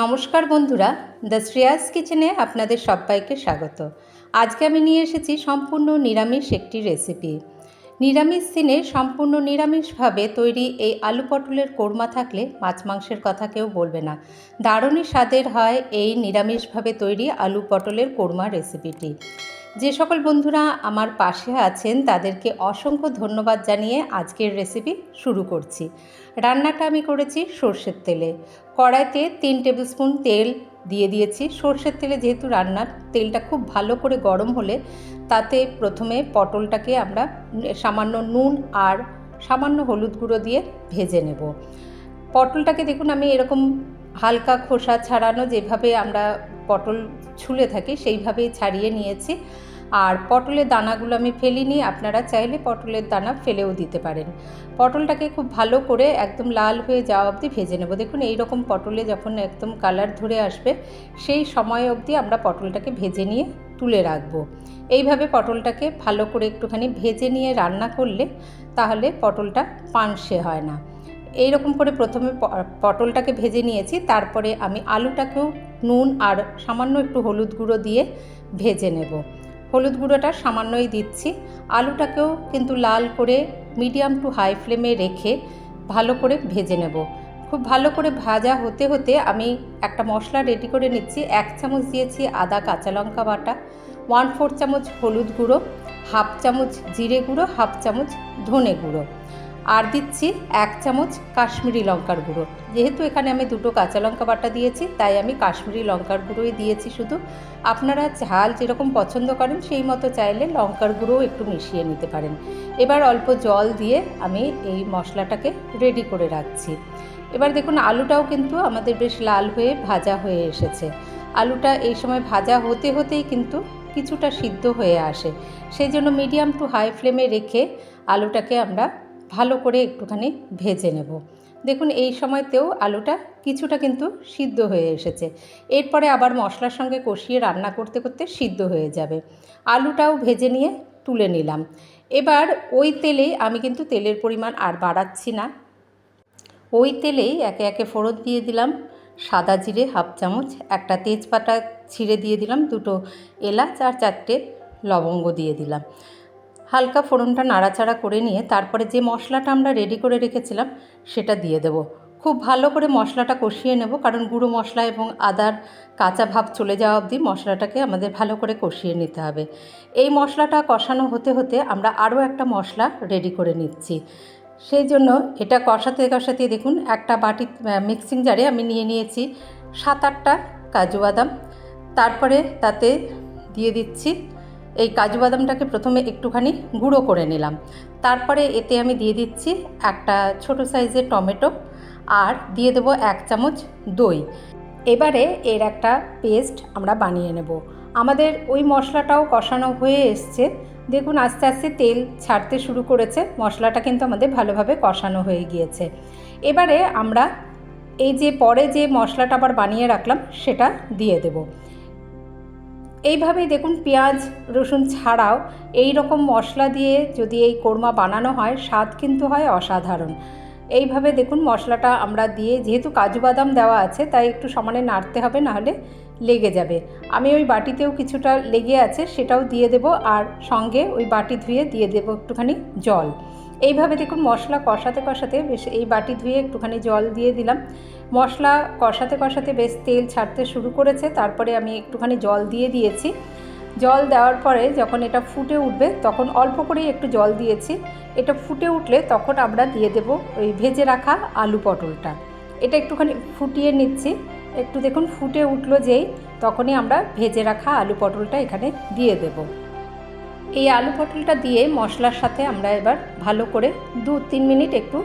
নমস্কার বন্ধুরা, দ্য শ্রেয়াস কিচেনে আপনাদের সবাইকে স্বাগত। আজকে আমি নিয়ে এসেছি সম্পূর্ণ নিরামিষ একটি রেসিপি। নিরামিষ দিনে সম্পূর্ণ নিরামিষভাবে তৈরি এই আলু পটলের কোরমা থাকলে মাছ মাংসের কথা কেউ বলবে না। দারুণই স্বাদের হয় এই নিরামিষভাবে তৈরি আলু পটলের কোরমা রেসিপিটি। যে সকল বন্ধুরা আমার পাশে আছেন, তাদেরকে অসংখ্য ধন্যবাদ জানিয়ে আজকের রেসিপি শুরু করছি। রান্নাটা আমি করেছি সর্ষের তেলে। কড়াইতে তিন টেবিল স্পুন তেল দিয়ে দিয়েছি। সর্ষের তেলে যেহেতু রান্নার তেলটা খুব ভালো করে গরম হলে, তাতে প্রথমে পটলটাকে আমরা সামান্য নুন আর সামান্য হলুদ গুঁড়ো দিয়ে ভেজে নেব। পটলটাকে দেখুন, আমি এরকম হালকা খোসা ছাড়ানো যেভাবে আমরা পটল ছুলে থাকি, সেইভাবেই ছাড়িয়ে নিয়েছি। আর পটলের দানাগুলো আমি ফেলিনি, আপনারা চাইলে পটলের দানা ফেলেও দিতে পারেন। পটলটাকে খুব ভালো করে একদম লাল হয়ে যাওয়া অবধি ভেজে নেব। দেখুন এই রকম পটলে যখন একদম কালার ধরে আসবে, সেই সময় অবধি আমরা পটলটাকে ভেজে নিয়ে তুলে রাখব। এইভাবে পটলটাকে ভালো করে একটুখানি ভেজে নিয়ে রান্না করলে তাহলে পটলটা পানসে হয় না। এই রকম করে প্রথমে পটলটাকে ভেজে নিয়েছি, তারপরে আমি আলুটাকেও নুন আর সামান্য একটু হলুদ গুঁড়ো দিয়ে ভেজে নেব। হলুদ গুঁড়োটা সামান্যই দিচ্ছি। আলুটাকেও কিন্তু লাল করে মিডিয়াম টু হাই ফ্লেমে রেখে ভালো করে ভেজে নেব। খুব ভালো করে ভাজা হতে হতে আমি একটা মশলা রেডি করে নিচ্ছি। এক চামচ দিয়েছি আদা কাঁচা লঙ্কা বাটা, ওয়ান ফোর চামচ হলুদ গুঁড়ো, হাফ চামচ জিরে গুঁড়ো, হাফ চামচ ধনে গুঁড়ো। আর দিচ্ছি এক চামচ কাশ্মীরি লঙ্কার গুঁড়ো। যেহেতু এখানে আমি দুটো কাঁচা লঙ্কা বাটা দিয়েছি, তাই আমি কাশ্মীরি লঙ্কার গুঁড়োই দিয়েছি শুধু। আপনারা ঝাল যেরকম পছন্দ করেন, সেই মতো চাইলে লঙ্কার গুঁড়োও একটু মিশিয়ে নিতে পারেন। এবার অল্প জল দিয়ে আমি এই মশলাটাকে রেডি করে রাখছি। এবার দেখুন, আলুটাও কিন্তু আমাদের বেশ লাল হয়ে ভাজা হয়ে এসেছে। আলুটা এই সময় ভাজা হতে হতেই কিন্তু কিছুটা সিদ্ধ হয়ে আসে। সেই জন্য মিডিয়াম টু হাই ফ্লেমে রেখে আলুটাকে আমরা ভালো করে একটুখানি ভেজে নেব। দেখুন, এই সময়তেও আলুটা কিছুটা কিন্তু সিদ্ধ হয়ে এসেছে। এরপরে আবার মশলার সঙ্গে কষিয়ে রান্না করতে করতে সিদ্ধ হয়ে যাবে। আলুটাও ভেজে নিয়ে তুলে নিলাম। এবার ওই তেলেই আমি কিন্তু তেলের পরিমাণ আর বাড়াচ্ছি না। ওই তেলেই একে একে ফোড়ন দিয়ে দিলাম। সাদা জিরে হাফ চামচ, একটা তেজপাতা ছিঁড়ে দিয়ে দিলাম, দুটো এলাচ আর চারটে লবঙ্গ দিয়ে দিলাম। হালকা ফোড়নটা নাড়াচাড়া করে নিয়ে তারপরে যে মশলাটা আমরা রেডি করে রেখেছিলাম, সেটা দিয়ে দেবো। খুব ভালো করে মশলাটা কষিয়ে নেব, কারণ গুঁড়ো মশলা এবং আদার কাঁচা ভাব চলে যাওয়া অবধি মশলাটাকে আমাদের ভালো করে কষিয়ে নিতে হবে। এই মশলাটা কষানো হতে হতে আমরা আরও একটা মশলা রেডি করে নিচ্ছি। সেই জন্য এটা কষাতে কষাতে দেখুন, একটা বাটি মিক্সিং জারে আমি নিয়ে নিয়েছি সাত আটটা কাজু বাদাম। তারপরে তাতে দিয়ে দিচ্ছি এই কাজু বাদামটাকে প্রথমে একটুখানি গুঁড়ো করে নিলাম। তারপরে এতে আমি দিয়ে দিচ্ছি একটা ছোট সাইজের টমেটো আর দিয়ে দেবো এক চামচ দই। এবারে এর একটা পেস্ট আমরা বানিয়ে নেব। আমাদের ওই মশলাটাও কষানো হয়ে এসছে। দেখুন আস্তে আস্তে তেল ছাড়তে শুরু করেছে। মশলাটা কিন্তু আমাদের ভালোভাবে কষানো হয়ে গিয়েছে। এবারে আমরা এই যে পরে যে মশলাটা আবার বানিয়ে রাখলাম সেটা দিয়ে দেবো। এইভাবেই দেখুন পেঁয়াজ, রসুন ছাড়াও এই রকম মশলা দিয়ে যদি এই কোরমা বানানো হয়, স্বাদ কিন্তু হয় অসাধারণ। এইভাবে দেখুন মশলাটা আমরা দিয়ে, যেহেতু কাজু বাদাম দেওয়া আছে, তাই একটু সমানে নাড়তে হবে, নাহলে লেগে যাবে। আমি ওই বাটিতেও কিছুটা লেগে আছে, সেটাও দিয়ে দেব, আর সঙ্গে ওই বাটি ধুয়ে দিয়ে দেবো একটুখানি জল। এইভাবে দেখুন মশলা কষাতে কষাতে বেশ এই বাটি ধুয়ে একটুখানি জল দিয়ে দিলাম। মশলা কষাতে কষাতে বেশ তেল ছাড়তে শুরু করেছে, তারপরে আমি একটুখানি জল দিয়ে দিয়েছি। জল দেওয়ার পরে যখন এটা ফুটে উঠবে তখন অল্প করেই একটু জল দিয়েছি। এটা ফুটে উঠলে তখন আমরা দিয়ে দেব ওই ভেজে রাখা আলু পটলটা। এটা একটুখানি ফুটিয়ে নিচ্ছি। একটু দেখুন ফুটে উঠল যেই, তখনই আমরা ভেজে রাখা আলু পটলটা এখানে দিয়ে দেবো। এই আলু পটলটা দিয়ে মশলার সাথে আমরা এবার ভালো করে দু তিন মিনিট একটু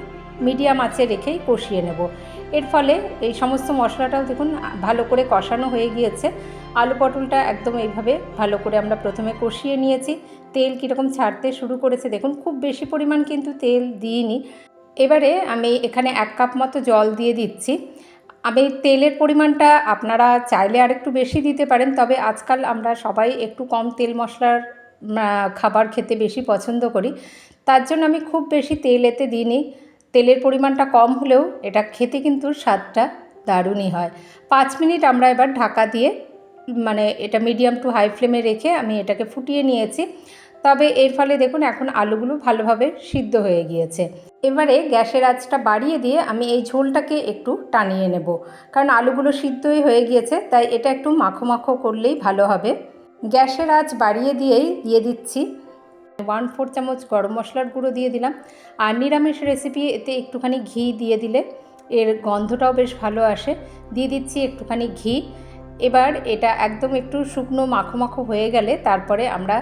মিডিয়াম আঁচে রেখেই কষিয়ে নেব। এর ফলে এই সমস্ত মশলাটাও দেখুন ভালো করে কষানো হয়ে গিয়েছে। আলু পটলটা একদম এইভাবে ভালো করে আমরা প্রথমে কষিয়ে নিয়েছি। তেল কীরকম ছাড়তে শুরু করেছে দেখুন, খুব বেশি পরিমাণ কিন্তু তেল দিইনি। এবারে আমি এখানে এক কাপ মতো জল দিয়ে দিচ্ছি। আমি তেলের পরিমাণটা আপনারা চাইলে আরেকটু বেশি দিতে পারেন, তবে আজকাল আমরা সবাই একটু কম তেল মশলার খাবার খেতে বেশি পছন্দ করি। তার জন্য আমি খুব বেশি তেল এতে দিইনি। তেলের পরিমাণটা কম হলেও এটা খেতে কিন্তু স্বাদটা দারুণই হয়। পাঁচ মিনিট আমরা এবার ঢাকা দিয়ে মানে এটা মিডিয়াম টু হাই ফ্লেমে রেখে আমি এটাকে ফুটিয়ে নিয়েছি। তবে এর ফলে দেখুন এখন আলুগুলো ভালোভাবে সিদ্ধ হয়ে গিয়েছে। এবারে গ্যাসের আঁচটা বাড়িয়ে দিয়ে আমি এই ঝোলটাকে একটু টানিয়ে নেব। কারণ আলুগুলো সিদ্ধই হয়ে গিয়েছে, তাই এটা একটু মাখো মাখো করলেই ভালো হবে। গ্যাসের আঁচ বাড়িয়ে দিয়েই দিয়ে দিচ্ছি। ওয়ান ফোর চামচ গরম মশলার গুঁড়ো দিয়ে দিলাম। আর নিরামিষ রেসিপি এতে একটুখানি ঘি দিয়ে দিলে এর গন্ধটাও বেশ ভালো আসে। দিয়ে দিচ্ছি একটুখানি ঘি। এবার এটা একদম একটু শুকনো মাখো মাখো হয়ে গেলে তারপরে আমরা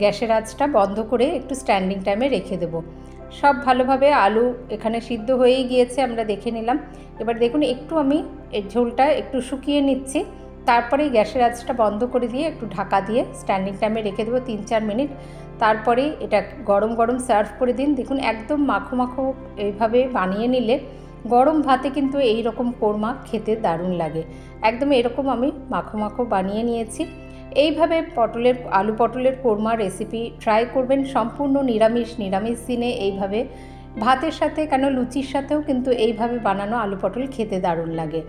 গ্যাসের আঁচটা বন্ধ করে একটু স্ট্যান্ডিং টাইমে রেখে দেবো। সব ভালোভাবে আলু এখানে সিদ্ধ হয়েই গিয়েছে, আমরা দেখে নিলাম। এবার দেখুন, একটু আমি এর ঝোলটা একটু শুকিয়ে নিচ্ছি। তারপরে গ্যাসের আঁচটা বন্ধ করে দিয়ে একটু ঢাকা দিয়ে স্ট্যান্ডিং টাইমে রেখে দেবো তিন চার মিনিট। তারপরেই এটা গরম গরম সার্ভ করে দিন। দেখুন, একদম মাখো মাখো এইভাবে বানিয়ে নিলে গরম ভাতে কিন্তু এই রকম কোরমা খেতে দারুণ লাগে। একদম এরকম আমি মাখো মাখো বানিয়ে নিয়েছি। এইভাবে পটলের, আলু পটলের কোরমা রেসিপি ট্রাই করবেন। সম্পূর্ণ নিরামিষ নিরামিষ দিনে এইভাবে ভাতের সাথে কেন লুচির সাথেও কিন্তু এইভাবে বানানো আলু পটল খেতে দারুণ লাগে।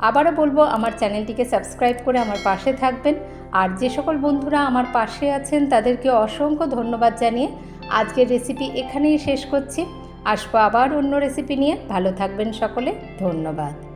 আবারও বলব, আমার চ্যানেলটিকে সাবস্ক্রাইব করে আমার পাশে থাকবেন। আর যে সকল বন্ধুরা আমার পাশে আছেন, তাদেরকে অসংখ্য ধন্যবাদ জানিয়ে আজকের রেসিপি এখানেই শেষ করছি। আসব আবার অন্য রেসিপি নিয়ে। ভালো থাকবেন সকলে। ধন্যবাদ।